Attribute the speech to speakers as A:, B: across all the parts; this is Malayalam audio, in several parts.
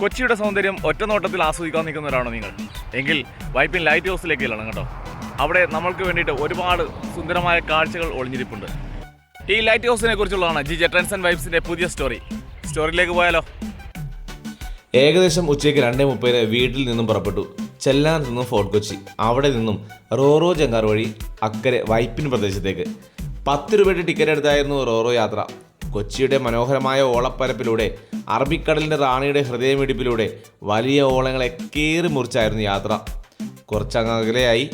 A: കൊച്ചിയുടെ സൗന്ദര്യം ഒറ്റനോട്ടത്തിൽ ആസ്വദിക്കാൻ നിൽക്കുന്നവരാണോ നിങ്ങൾ? എങ്കിൽ വൈപ്പിൻ ലൈറ്റ് ഹൗസിലേക്ക് ചെല്ലണം കേട്ടോ. അവിടെ നമ്മൾക്ക് വേണ്ടിയിട്ട് ഒരുപാട് സുന്ദരമായ കാഴ്ചകൾ ഒളിഞ്ഞിരിപ്പുണ്ട്. ഈ ലൈറ്റ് ഹൗസിനെ കുറിച്ചുള്ളതാണ് ജി ജെട്രൻസ് ആൻഡ് വൈബ്സിന്റെ പുതിയ സ്റ്റോറി സ്റ്റോറിയിലേക്ക് പോയാലോ?
B: ഏകദേശം ഉച്ചയ്ക്ക് രണ്ടേ മുപ്പതിന് വീട്ടിൽ നിന്നും പുറപ്പെട്ടു. ചെല്ലാൻ നിന്നും ഫോർട്ട് കൊച്ചി. അവിടെ നിന്നും റോറോ ജങ്കാർ വഴി അക്കരെ വൈപ്പിൻ പ്രദേശത്തേക്ക്. പത്ത് രൂപയുടെ ടിക്കറ്റ് എടുത്തായിരുന്നു റോറോ യാത്ര. കൊച്ചിയുടെ മനോഹരമായ ഓളപ്പരപ്പിലൂടെ അറബിക്കടലിന്റെ റാണിയുടെ ഹൃദയമിടിപ്പിലൂടെ വലിയ ഓളങ്ങളെ കീറി മുറിച്ചായിരുന്നു യാത്ര. കുറച്ചകലെയായി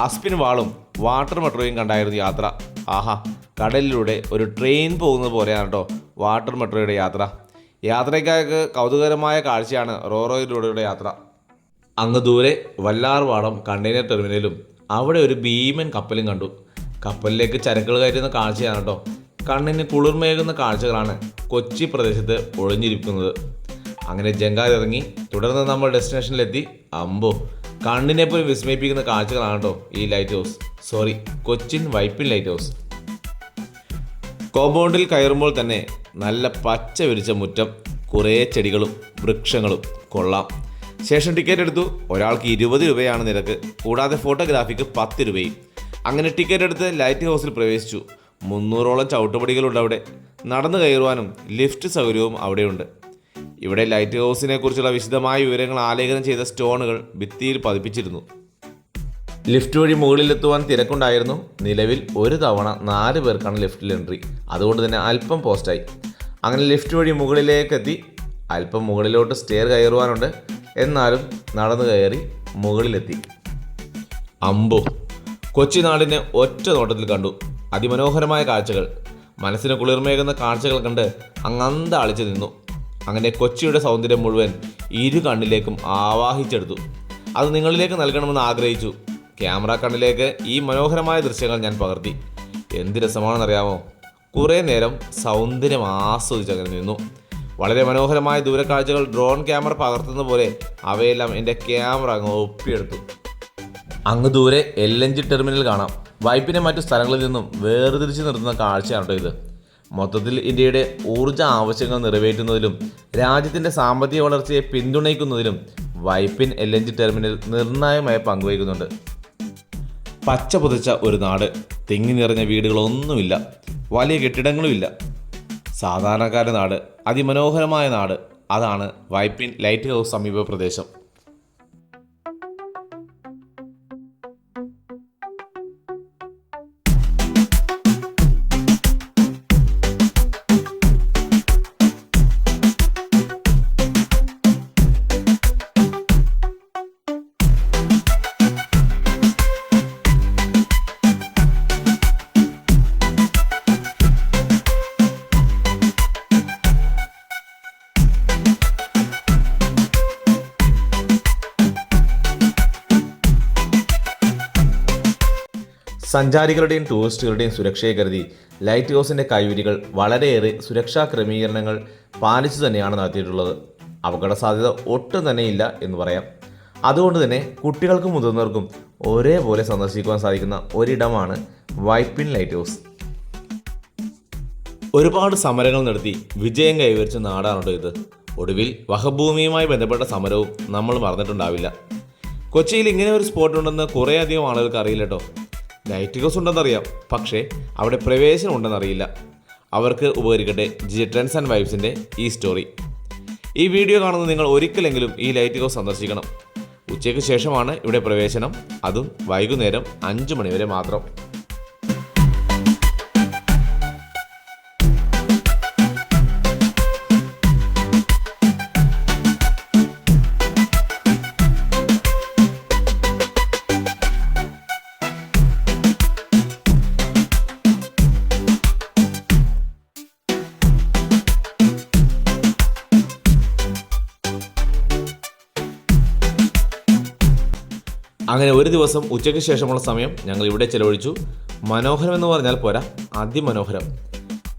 B: അസ്പിൻ വാളും വാട്ടർ മെട്രോയും കണ്ടായിരുന്നു യാത്ര. ആഹാ കടലിലൂടെ ഒരു ട്രെയിൻ പോകുന്നത് പോലെയാണ് കേട്ടോ വാട്ടർ മെട്രോയുടെ യാത്ര. യാത്രയ്ക്കാർക്ക് കൗതുകരമായ കാഴ്ചയാണ് റോറോയിലൂടെയുള്ള യാത്ര. അങ്ങ് ദൂരെ വല്ലാർവാടം കണ്ടെയ്നർ ടെർമിനലും അവിടെ ഒരു ഭീമൻ കപ്പലും കണ്ടു. കപ്പലിലേക്ക് ചരക്കുകൾ കയറ്റുന്ന കാഴ്ചയാണ് കേട്ടോ കണ്ണിന് കുളിർമേകുന്ന കാഴ്ചകളാണ് കൊച്ചി പ്രദേശത്ത് ഒളിഞ്ഞിരിക്കുന്നത് അങ്ങനെ ജങ്കാർ ഇറങ്ങി തുടർന്ന് നമ്മൾ ഡെസ്റ്റിനേഷനിലെത്തി. അമ്പോ കണ്ണിനെ പോലും വിസ്മയിപ്പിക്കുന്ന കാഴ്ചകളാണ് കേട്ടോ ഈ lighthouse sorry Cochin Vypin lighthouse കോമ്പൗണ്ടിൽ കയറുമ്പോൾ തന്നെ നല്ല പച്ച വിരിച്ച മുറ്റം കുറേ ചെടികളും വൃക്ഷങ്ങളും. കൊള്ളാം. ശേഷം ടിക്കറ്റ് എടുത്തു. ഒരാൾക്ക് ഇരുപത് രൂപയാണ് നിരക്ക്. കൂടാതെ ഫോട്ടോഗ്രാഫിക്ക് പത്ത് രൂപയും. അങ്ങനെ ടിക്കറ്റ് എടുത്ത് ലൈറ്റ് ഹൗസിൽ പ്രവേശിച്ചു. മുന്നൂറോളം ചവിട്ടുപടികളുണ്ട് അവിടെ. നടന്നു കയറുവാനും ലിഫ്റ്റ് സൗകര്യവും അവിടെയുണ്ട്. ഇവിടെ ലൈറ്റ് ഹൗസിനെ കുറിച്ചുള്ള വിശദമായ വിവരങ്ങൾ ആലേഖനം ചെയ്ത സ്റ്റോണുകൾ ഭിത്തിയിൽ പതിപ്പിച്ചിരുന്നു. ലിഫ്റ്റ് വഴി മുകളിലെത്തുവാൻ തിരക്കുണ്ടായിരുന്നു. നിലവിൽ ഒരു തവണ നാല് പേർക്കാണ് ലിഫ്റ്റിൽ എൻട്രി. അതുകൊണ്ട് തന്നെ അല്പം പോസ്റ്റായി. അങ്ങനെ ലിഫ്റ്റ് വഴി മുകളിലേക്കെത്തി അല്പം മുകളിലോട്ട് സ്റ്റെയർ കയറുവാനുണ്ട്. എന്നാലും നടന്നു കയറി മുകളിലെത്തി. അമ്പോ. കൊച്ചി നാടിനെ ഒറ്റ നോട്ടത്തിൽ കണ്ടു. അതിമനോഹരമായ കാഴ്ചകൾ. മനസ്സിന് കുളിർമേകുന്ന കാഴ്ചകൾ കണ്ട് അങ്ങന്ത അളിച്ചു നിന്നു. അങ്ങനെ കൊച്ചിയുടെ സൗന്ദര്യം മുഴുവൻ ഇരു കണ്ണിലേക്കും ആവാഹിച്ചെടുത്തു. അത് നിങ്ങളിലേക്ക് നൽകണമെന്ന് ആഗ്രഹിച്ചു. ക്യാമറ കണ്ണിലേക്ക് ഈ മനോഹരമായ ദൃശ്യങ്ങൾ ഞാൻ പകർത്തി. എന്ത് രസമാണെന്നറിയാമോ? കുറേ നേരം സൗന്ദര്യം ആസ്വദിച്ചങ്ങനെ നിന്നു. വളരെ മനോഹരമായ ദൂരക്കാഴ്ചകൾ ഡ്രോൺ ക്യാമറ പകർത്തുന്ന പോലെ അവയെല്ലാം എന്റെ ക്യാമറ അങ്ങ് ഒപ്പിയെടുത്തു. അങ്ങ് ദൂരെ എൽ എൻ ജി ടെർമിനൽ കാണാം. വൈപ്പിനെ മറ്റു സ്ഥലങ്ങളിൽ നിന്നും വേർതിരിച്ച് നിർത്തുന്ന കാഴ്ചയാണ് കേട്ടോ ഇത്. മൊത്തത്തിൽ ഇന്ത്യയുടെ ഊർജ ആവശ്യങ്ങൾ നിറവേറ്റുന്നതിലും രാജ്യത്തിന്റെ സാമ്പത്തിക വളർച്ചയെ പിന്തുണയ്ക്കുന്നതിലും Vypin L N G terminal നിർണായകമായ പങ്കുവഹിക്കുന്നുണ്ട്. പച്ച പുതച്ച ഒരു നാട് തിങ്ങി നിറഞ്ഞ വീടുകളൊന്നുമില്ല വലിയ കെട്ടിടങ്ങളുമില്ല. സാധാരണക്കാരുടെ നാട് അതിമനോഹരമായ നാട് അതാണ് വൈപ്പിൻ ലൈറ്റ് ഹൗസ് സമീപ പ്രദേശം സഞ്ചാരികളുടെയും ടൂറിസ്റ്റുകളുടെയും സുരക്ഷയെ കരുതി ലൈറ്റ് ഹൗസിന്റെ കൈവരികൾ വളരെയേറെ സുരക്ഷാ ക്രമീകരണങ്ങൾ പാലിച്ചു തന്നെയാണ് നടത്തിയിട്ടുള്ളത്. അപകട സാധ്യത ഒട്ടും തന്നെ ഇല്ല എന്ന് പറയാം. അതുകൊണ്ട് തന്നെ കുട്ടികൾക്കും മുതിർന്നവർക്കും ഒരേപോലെ സന്ദർശിക്കുവാൻ സാധിക്കുന്ന ഒരിടമാണ് വൈപ്പിൻ ലൈറ്റ് ഹൗസ്. ഒരുപാട് സമരങ്ങൾ നടത്തി വിജയം കൈവരിച്ച നാടാണല്ലോ ഇത്. ഒടുവിൽ വഹഭൂമിയുമായി ബന്ധപ്പെട്ട സമരവും നമ്മൾ മറന്നിട്ടുണ്ടാവില്ല. കൊച്ചിയിൽ ഇങ്ങനെ ഒരു സ്പോട്ട് ഉണ്ടെന്ന് കുറേയധികം ആളുകൾക്ക് അറിയില്ല കേട്ടോ. ലൈറ്റ് ഹൗസ് ഉണ്ടെന്നറിയാം. പക്ഷേ അവിടെ പ്രവേശനം ഉണ്ടെന്നറിയില്ല. അവർക്ക് ഉപകരിക്കട്ടെ ജി ട്രൻസ് ആൻഡ് വൈബ്സിന്റെ ഈ സ്റ്റോറി ഈ വീഡിയോ കാണുന്ന നിങ്ങൾ ഒരിക്കലെങ്കിലും ഈ ലൈറ്റ് ഹൗസ് സന്ദർശിക്കണം. ഉച്ചയ്ക്ക് ശേഷമാണ് ഇവിടെ പ്രവേശനം. അതും വൈകുന്നേരം അഞ്ച് മണിവരെ മാത്രം. അങ്ങനെ ഒരു ദിവസം ഉച്ചയ്ക്ക് ശേഷമുള്ള സമയം ഞങ്ങൾ ഇവിടെ ചെലവഴിച്ചു. മനോഹരം എന്ന് പറഞ്ഞാൽ പോരാ അതിമനോഹരം.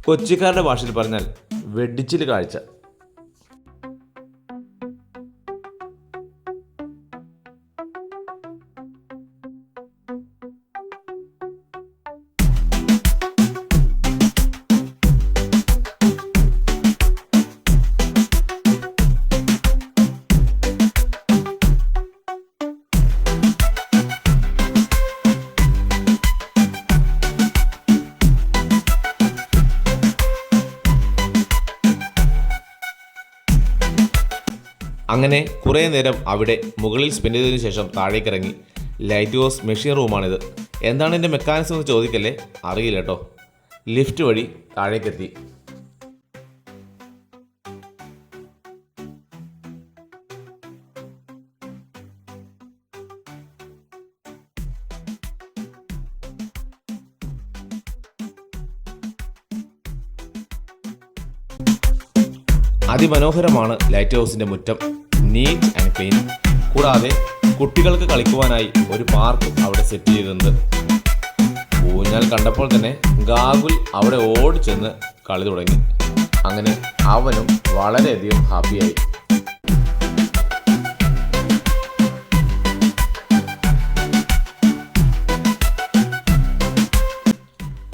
B: കൊച്ചിക്കാരുടെ ഭാഷയിൽ പറഞ്ഞാൽ വെടിച്ചിൽ കാഴ്ച. അങ്ങനെ കുറേ നേരം അവിടെ മുകളിൽ സ്പെൻഡ് ചെയ്തതിനു ശേഷം താഴേക്കിറങ്ങി. ലൈറ്റ് ഹൗസ് മെഷീൻ റൂമാണിത് എന്താണ് എന്റെ മെക്കാനിസം എന്ന് ചോദിക്കല്ലേ? അറിയില്ല കേട്ടോ ലിഫ്റ്റ് വഴി താഴേക്കെത്തി. അതിമനോഹരമാണ് ലൈറ്റ് ഹൗസിന്റെ മുറ്റം. നീറ്റ് ആൻഡ് ക്ലീൻ കൂടാതെ കുട്ടികൾക്ക് കളിക്കുവാനായി ഒരു പാർക്കും അവിടെ സെറ്റ് ചെയ്തിട്ടുണ്ട്. ഊഞ്ഞാൽ കണ്ടപ്പോൾ തന്നെ ഗാഗുൽ അവിടെ ഓടി ചെന്ന് കളി തുടങ്ങി. അങ്ങനെ അവനും വളരെയധികം ഹാപ്പിയായി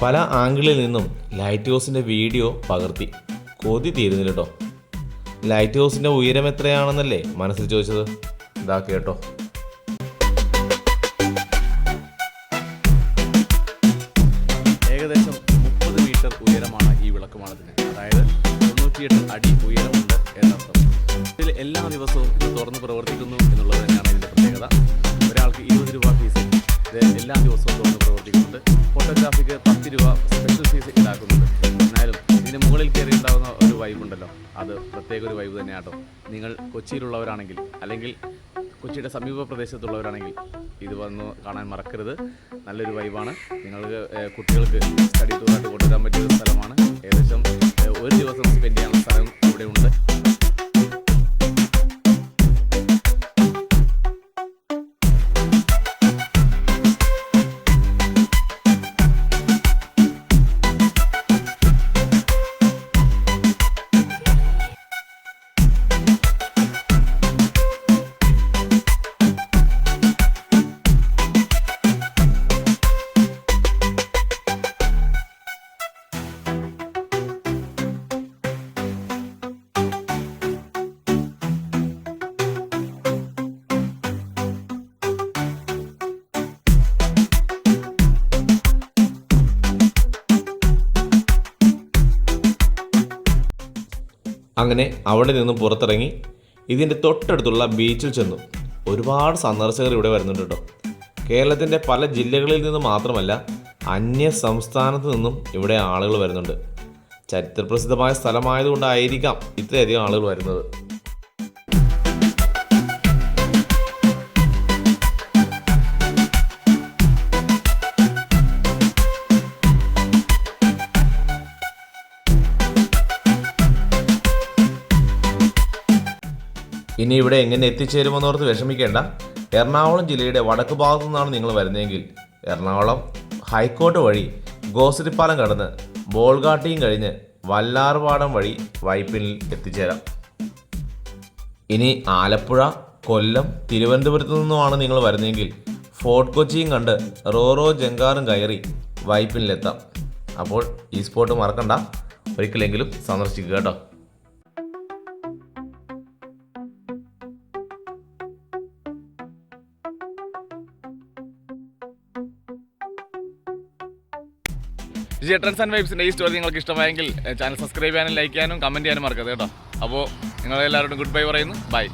B: പല ആംഗിളിൽ നിന്നും ലൈറ്റ് ഹൗസിന്റെ വീഡിയോ പകർത്തി. കൊതി തീരുന്നില്ല കേട്ടോ ലൈറ്റ് ഹൗസിന്റെ ഉയരം എത്രയാണെന്നല്ലേ മനസ്സിൽ ചോദിച്ചത്? ഇതാ കേട്ടോ.
A: ഏകദേശം മുപ്പത് മീറ്റർ ഉയരമാണ് ഈ വിളക്കുമാണതിന് അതായത് തൊണ്ണൂറ്റിയെട്ട് അടി ഉയരമുണ്ട് എന്നർത്ഥം. ഇതിൽ എല്ലാ ദിവസവും ഇത് തുറന്ന് പ്രവർത്തിക്കുന്നു എന്നുള്ളത് പ്രത്യേക ഒരു വൈബ് തന്നെയാട്ടോ നിങ്ങൾ കൊച്ചിയിലുള്ളവരാണെങ്കിൽ അല്ലെങ്കിൽ കൊച്ചിയുടെ സമീപ പ്രദേശത്തുള്ളവരാണെങ്കിൽ ഇത് വന്ന് കാണാൻ മറക്കരുത്. നല്ലൊരു വൈബാണ് നിങ്ങൾക്ക് കുട്ടികൾക്ക് സ്റ്റഡി ടൂറായിട്ട് കൊണ്ടുവരാൻ പറ്റിയ സ്ഥലമാണ്. ഏകദേശം ഒരു ദിവസം സ്പെൻഡ് ചെയ്യാനുള്ള സ്ഥലം ഇവിടെ
B: അങ്ങനെ അവിടെ നിന്ന് പുറത്തിറങ്ങി ഇതിന്റെ തൊട്ടടുത്തുള്ള ബീച്ചിൽ ചെന്നു. ഒരുപാട് സന്ദർശകർ ഇവിടെ വരുന്നുണ്ട് കേട്ടോ. കേരളത്തിന്റെ പല ജില്ലകളിൽ നിന്ന് മാത്രമല്ല അന്യ സംസ്ഥാനത്ത് നിന്നും ഇവിടെ ആളുകൾ വരുന്നുണ്ട്. ചരിത്രപ്രസിദ്ധമായ സ്ഥലമായതുകൊണ്ടായിരിക്കാം ഇത്രയധികം ആളുകൾ വരുന്നത്. ഇനി ഇവിടെ എങ്ങനെ എത്തിച്ചേരുമെന്നോർത്ത് വിഷമിക്കേണ്ട. എറണാകുളം ജില്ലയുടെ വടക്ക് ഭാഗത്തു നിന്നാണ് നിങ്ങൾ വരുന്നതെങ്കിൽ എറണാകുളം ഹൈക്കോട്ട് വഴി ഗോസരിപ്പാലം കടന്ന് ബോൾഗാട്ടിയും കഴിഞ്ഞ് വല്ലാർപാടം വഴി വൈപ്പിനിൽ എത്തിച്ചേരാം. ഇനി ആലപ്പുഴ കൊല്ലം തിരുവനന്തപുരത്തു നിന്നുമാണ് നിങ്ങൾ വരുന്നതെങ്കിൽ ഫോർട്ട് കൊച്ചിയും കണ്ട് റോറോ ജങ്കാറും കയറി വൈപ്പിനിലെത്താം അപ്പോൾ ഈ സ്പോട്ട് മറക്കണ്ട. ഒരിക്കലെങ്കിലും സന്ദർശിക്കുക കേട്ടോ.
A: വിജയ ട്രെൻസ് ആൻഡ് വൈബ്സിന്റെ ഈ സ്റ്റോറി നിങ്ങൾക്ക് ഇഷ്ടമായെങ്കിൽ ചാനൽ സബ്സ്ക്രൈബ് ചെയ്യാനും ലൈക്ക് ചെയ്യാനും കമന്റ് ചെയ്യാനും മറക്കരുത് കേട്ടോ. അപ്പോൾ നിങ്ങളെല്ലാവരോടും ഗുഡ് ബൈ പറയുന്നു. ബൈ